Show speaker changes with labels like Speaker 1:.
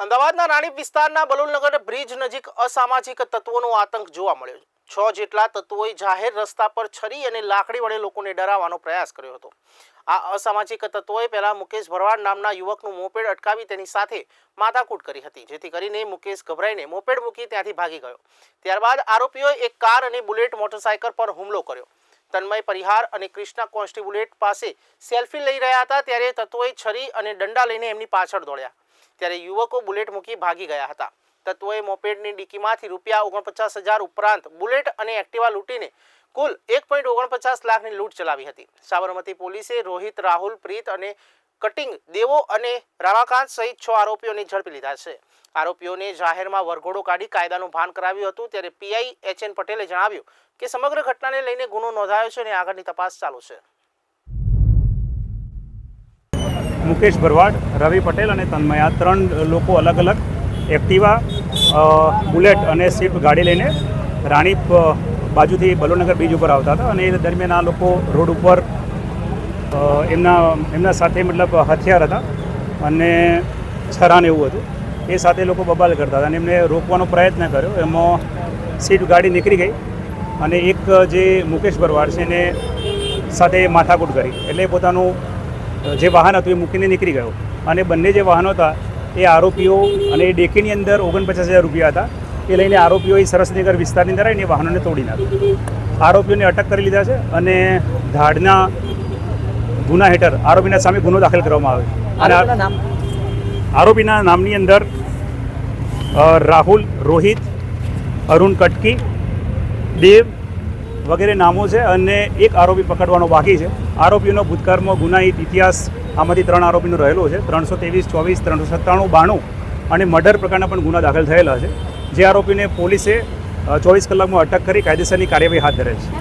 Speaker 1: અમદાવાદના રાણીપ વિસ્તારના બલુલનગર બ્રિજ નજીક અસામાજિક તત્વોનો આતંક જોવા મળ્યો છ. જેટલા તત્વોએ જાહેર રસ્તા પર છરી અને લાકડી વડે લોકોને ડરાવવાનો પ્રયાસ કર્યો હતો. આ અસામાજિક તત્વોએ પહેલા મુકેશ ભરવાડ નામના યુવકનું મોપેડ અટકાવી તેની સાથે માથાકૂટ કરી હતી, જેથી કરીને મુકેશ ગભરાઈને મોપેડ મૂકી ત્યાંથી ભાગી ગયો. ત્યારબાદ આરોપીઓએ એક કાર અને બુલેટ મોટરસાયકલ પર હુમલો કર્યો. તન્મય પરિહાર અને કૃષ્ણા કોન્સ્ટિબ્યુલેટ પાસે સેલ્ફી લઈ રહ્યા હતા, ત્યારે તત્વોએ છરી અને દંડા લઈને એમની પાછળ દોડ્યા. ત્યારે યુવકો બુલેટ મૂકી ભાગી ગયા હતા. તત્વોએ મોપેડની ડીકીમાંથી રૂપિયા ઓગણપચાસ હજાર ઉપરાંત બુલેટ અને એક્ટિવા લૂંટીને કુલ એક પોઈન્ટ ઓગણપચાસ લાખની લૂંટ ચલાવી હતી. સાબરમતી પોલીસે રોહિત, રાહુલ, પ્રીત અને કટિંગ, દેવો અને રામાકાંત સહિત છ આરોપીઓને ઝડપી લીધા છે. આરોપીઓને જાહેરમાં વરઘોડો કાઢી કાયદાનું ભાન કરાવ્યું હતું ત્યારે પીઆઈ એચ એન પટેલે જણાવ્યું કે સમગ્ર ઘટનાને લઈને ગુનો નોંધાયો છે અને આગળની તપાસ ચાલુ છે.
Speaker 2: મુકેશ ભરવાડ, રવિ પટેલ અને તન્મય. આ ત્રણ લોકો અલગ અલગ એક્ટિવા બુલેટ અને સ્વિફ્ટ ગાડી લઈને રાણીપ બાજુથી બલોનગર બ્રિજ ઉપર આવતા હતા અને એ દરમિયાન આ લોકો રોડ ઉપર એમના એમના સાથે મતલબ હથિયાર હતા અને છરાને એવું હતું. એ સાથે લોકો બબાલ કરતા હતા અને એમને રોકવાનો પ્રયત્ન કર્યો. એમાં સીટ ગાડી નીકળી ગઈ અને એક જે મુકેશ ભરવાડ છે એને સાથે માથાકૂટ કરી. એટલે પોતાનું જે વાહન હતું એ મૂકીને નીકળી ગયો. અને બંને જે વાહનો હતા એ આરોપીઓ અને એ ડેકીની અંદર ઓગણપચાસ હજાર રૂપિયા હતા. એ લઈને આરોપીઓ એ સરસનગર વિસ્તારની અંદર આવીને વાહનોને તોડી નાખ્યું. આરોપીઓને અટક કરી લીધા છે અને ધાડના ગુના હેઠળ આરોપીના સામે ગુનો દાખલ કરવામાં આવ્યો અને આરોપીના નામની અંદર રાહુલ રોહિત અરુણ કટકી દેવ વગેરે નામો છે અને એક આરોપી પકડવાનો બાકી છે. આરોપીઓનો ભૂતકાળમાં ગુનાહિત ઇતિહાસ આમાંથી ત્રણ આરોપીનો રહેલો છે. ત્રણસો ત્રેવીસ, ચોવીસ, ત્રણસો સત્તાણું, બાણું અને મર્ડર પ્રકારના પણ ગુના દાખલ થયેલા છે. જે આરોપીને પોલીસે ચોવીસ કલાકમાં અટક કરી કાયદેસરની કાર્યવાહી હાથ ધરે છે.